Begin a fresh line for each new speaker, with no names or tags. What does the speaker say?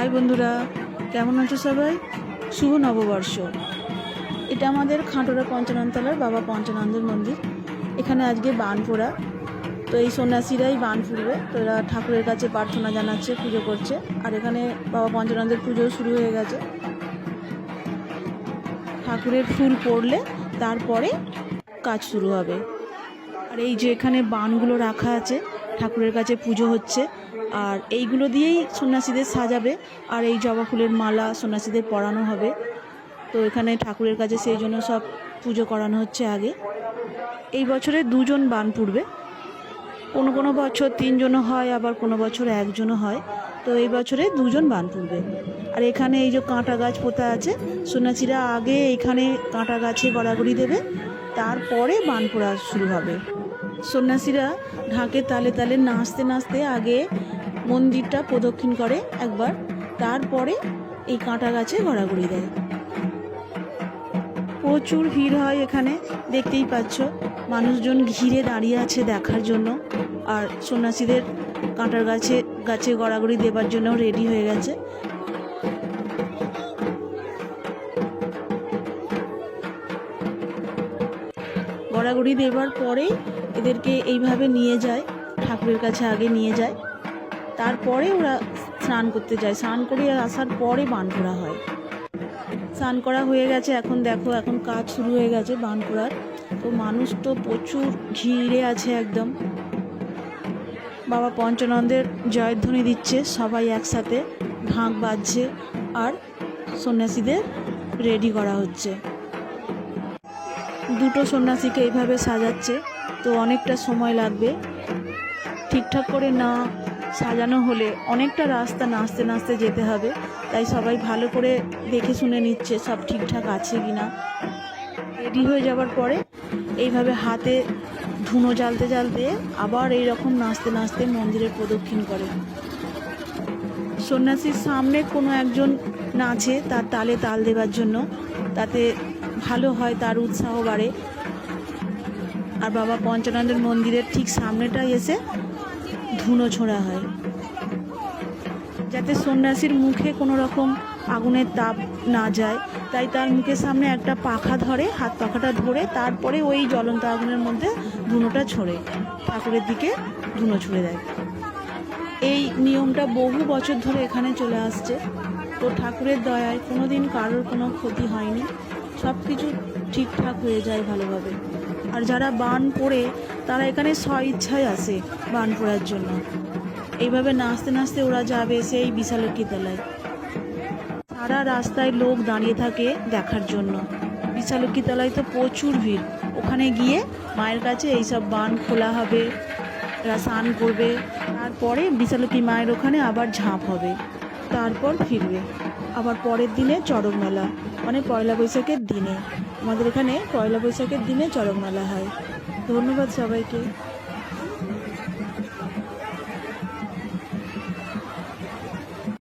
High বন্ধুরা, কেমন আছো সবাই? শুভ নববর্ষ। এটা আমাদের খাটোরা পঞ্চাননতলার বাবা পঞ্চানন্দের মন্দির। এখানে আজকে বান ফোড়া। তো এই সন্ন্যাসীরাই বান ফুড়বে। তো এরা ঠাকুরের কাছে প্রার্থনা জানাচ্ছে, পুজো করছে। আর এখানে বাবা পঞ্চানন্দের পুজো শুরু হয়ে গেছে। ঠাকুরের ফুল পড়লে তারপরে কাজ শুরু হবে। আর এই যে এখানে বানগুলো রাখা আছে, ঠাকুরের কাছে পুজো হচ্ছে, আর এইগুলো দিয়েই সন্ন্যাসীদের সাজাবে, আর এই জবা ফুলের মালা সন্ন্যাসীদের পরানো হবে। তো এখানে ঠাকুরের কাছে সেই জন্য সব পুজো করানো হচ্ছে আগে। এই বছরে দুজন বান পুড়বে। কোনো কোনো বছর তিনজনও হয়, আবার কোনো বছর একজনও হয়। তো এই বছরে দুজন বান পুড়বে। আর এখানে এই যে কাঁটা গাছ পোতা আছে, সন্ন্যাসীরা আগে এখানে কাঁটা গাছে গড়াগড়ি দেবে তারপরে বান পোড়া শুরু হবে। সন্ন্যাসীরা ঢাকে তালে তালে নাচতে নাচতে আগে মন্দিরটা প্রদক্ষিণ করে একবার, তারপরে এই কাঁটা গাছে গড়াগড়ি দেয়। প্রচুর ভিড় হয় এখানে, দেখতেই পাচ্ছ। মানুষজন ঘিরে দাঁড়িয়ে আছে দেখার জন্য। আর সন্ন্যাসীদের কাঁটার গাছে গাছে গড়াগড়ি দেবার জন্য রেডি হয়ে গেছে। গড়াগড়ি দেবার পরে এদেরকে এইভাবে নিয়ে যায়, ঠাকুরের কাছে আগে নিয়ে যায়। তারপরে ওরা স্নান করতে যায়। স্নান করে আসার পরে বান করা হয়। স্নান করা হয়ে গেছে। এখন দেখো, এখন কাজ শুরু হয়ে গেছে বান করার। তো মানুষ তো প্রচুর ঘিরে আছে একদম। বাবা পঞ্চানন্দের জয়ধ্বনি দিচ্ছে, সবাই একসাথে ঢাক বাজছে আর সন্ন্যাসীদের রেডি করা হচ্ছে। দুটো সন্ন্যাসীকে এইভাবে সাজাচ্ছে, তো অনেকটা সময় লাগবে। ঠিকঠাক করে না সাজানো হলে অনেকটা রাস্তা নাচতে নাচতে যেতে হবে, তাই সবাই ভালো করে দেখে শুনে নিচ্ছে সব ঠিকঠাক আছে কি না রেডি হয়ে যাওয়ার পরে এইভাবে হাতে ধুনো জ্বালতে জ্বালতে আবার এই রকম নাচতে নাচতে মন্দিরে প্রদক্ষিণ করে। সন্ন্যাসীর সামনে কোনো একজন নাচে তার তালে তাল দেবার জন্য, তাতে ভালো হয়, তার উৎসাহ বাড়ে। আর বাবা পঞ্চানন্দের মন্দিরের ঠিক সামনেটাই এসে ধুনো ছোঁড়া হয়। যাতে সন্ন্যাসীর মুখে কোনো রকম আগুনের তাপ না যায়, তাই তার মুখের সামনে একটা পাখা ধরে, হাত পাখাটা ধরে, তারপরে ওই জ্বলন্ত আগুনের মধ্যে ধুনোটা ছোড়ে। ঠাকুরের দিকে ধুনো ছুঁড়ে দেয়। এই নিয়মটা বহু বছর ধরে এখানে চলে আসছে। তো ঠাকুরের দয়ায় কোনো দিন কারোর কোনো ক্ষতি হয়নি। সব কিছু ঠিকঠাক হয়ে যায় ভালোভাবে। আর যারা বান পড়ে, তারা এখানে স্ব ইচ্ছায় আসে বান পড়ার জন্য। এইভাবে নাচতে নাচতে ওরা যাবে সেই বিশালক্ষী তলায় সারা রাস্তায় লোক দাঁড়িয়ে থাকে দেখার জন্য। বিশালক্ষী তলায় তো প্রচুর ভিড়। ওখানে গিয়ে মায়ের কাছে এইসব বান খোলা হবে, এরা স্নান করবে। তারপরে বিশালক্ষী মায়ের ওখানে আবার ঝাঁপ হবে। তারপর ফিরবে। আবার পরের দিনে চড়ক মেলা মানে পয়লা বৈশাখের দিনে। আমাদের এখানে পয়লা বৈশাখের দিনে চড়ক মেলা হয়। ধন্যবাদ সবাইকে।